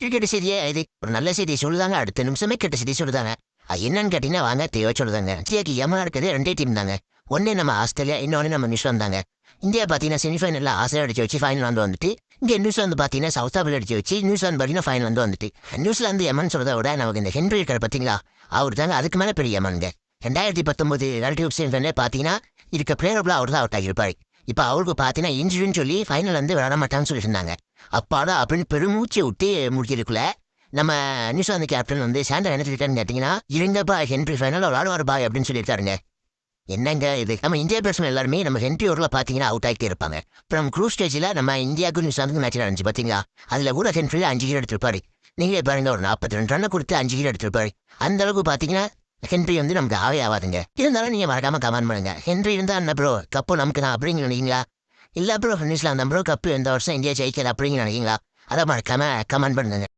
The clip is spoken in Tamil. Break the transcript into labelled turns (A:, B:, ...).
A: கிரிக்கெட் செய்தியே இது ஒரு நல்ல செய்தியை சொல்லுதாங்க. அடுத்த நிமிஷமே கெட்ட செய்தி சொல்லுதாங்க. என்னன்னு கேட்டீங்கன்னா வாங்க தேவை சொல்லுதாங்க. இந்தியாக்கு எமனா இருக்கிறது ரெண்டே டீம் தாங்க. ஒன்னே நம்ம ஆஸ்திரேலியா இன்னொன்னு நம்ம நியூசிலாந்து தாங்க. இந்தியா பார்த்தீங்கன்னா செமிஃபைனலில் ஆஸ்திரேலியா அடிச்சு வச்சு ஃபைனல் வந்து வந்துட்டு இங்கே நியூசிலாந்து பார்த்தீங்கன்னா சவுத் ஆஃப்ரிக்கா அடிச்சு வச்சு நியூசிலாந்து பார்த்தீங்கன்னா ஃபைனல் வந்து வந்துட்டு. நியூசிலாந்து எமன் சொல்கிறத விட நமக்கு இந்த ஹென்ரி இருக்கார் பார்த்தீங்களா? அவர் தாங்க அதுக்கு மேலே பெரிய எமனுங்க ரெண்டாயிரத்தி பத்தொன்பது ரிலேட்டிவ் சீசன்லேயே பார்த்தீங்கன்னா இருக்க பிளேயர்ல அவர் தான் அவுட் ஆகியிருப்பாரு. இப்போ அவருக்கு பார்த்தீங்கன்னா இன்ஜுரின்னு சொல்லி ஃபைனல் வந்து விளாட மாட்டான்னு சொல்லி சொன்னாங்க அப்பாடா அப்படின்னு பெருமூச்சு விட்டு முடிக்கிறதுக்குள்ள நம்ம நியூசிலாந்து கேப்டன் வந்து சாண்டர் என்ன சொல்லிட்டாருன்னு கேட்டிங்கன்னா இருங்கப்பா ஹென்ரி ஃபைனல் விளாடுவார் பாய் அப்படின்னு சொல்லியிருக்காருங்க என்னங்க இது? நம்ம இந்தியா பேட்ஸ்மேன் எல்லாருமே நம்ம ஹென்ரி ஓவரில் பார்த்தீங்கன்னா அவுட் ஆகிட்டே இருப்பாங்க. அப்புறம் குரூஸ் ஸ்டேஜில் நம்ம இந்தியாவுக்கு நியூசிலாந்துக்கு மேட்ச் நடந்துச்சு பார்த்தீங்களா அதில் கூட ஹென்ரி அஞ்சு கீழ் எடுத்திருப்பாரு. நீங்களே பாருங்க ஒரு நாற்பத்தி ரெண்டு ரன்னை கொடுத்து அஞ்சு கீழ் எடுத்திருப்பாரு. அந்த அளவுக்கு பார்த்தீங்கன்னா ஹென்ரி வந்து நமக்கு ஆவே ஆகாதுங்க இருந்தாலும் நீங்கள் மறக்காம கமெண்ட் பண்ணுங்க. ஹென்ரி இருந்தால் என்ன ப்ரோ கப்பு நமக்கு தான் அப்படிங்கிற நினைக்கிறீங்களா? இல்லை ப்ரோ நியூசிலாந்து ப்ரோ கப்பு எந்த வருஷம் இந்தியா ஜெயிக்கல அப்படின்னு நினைக்கிறீங்களா? அதை மறக்காம கமெண்ட் பண்ணுங்க.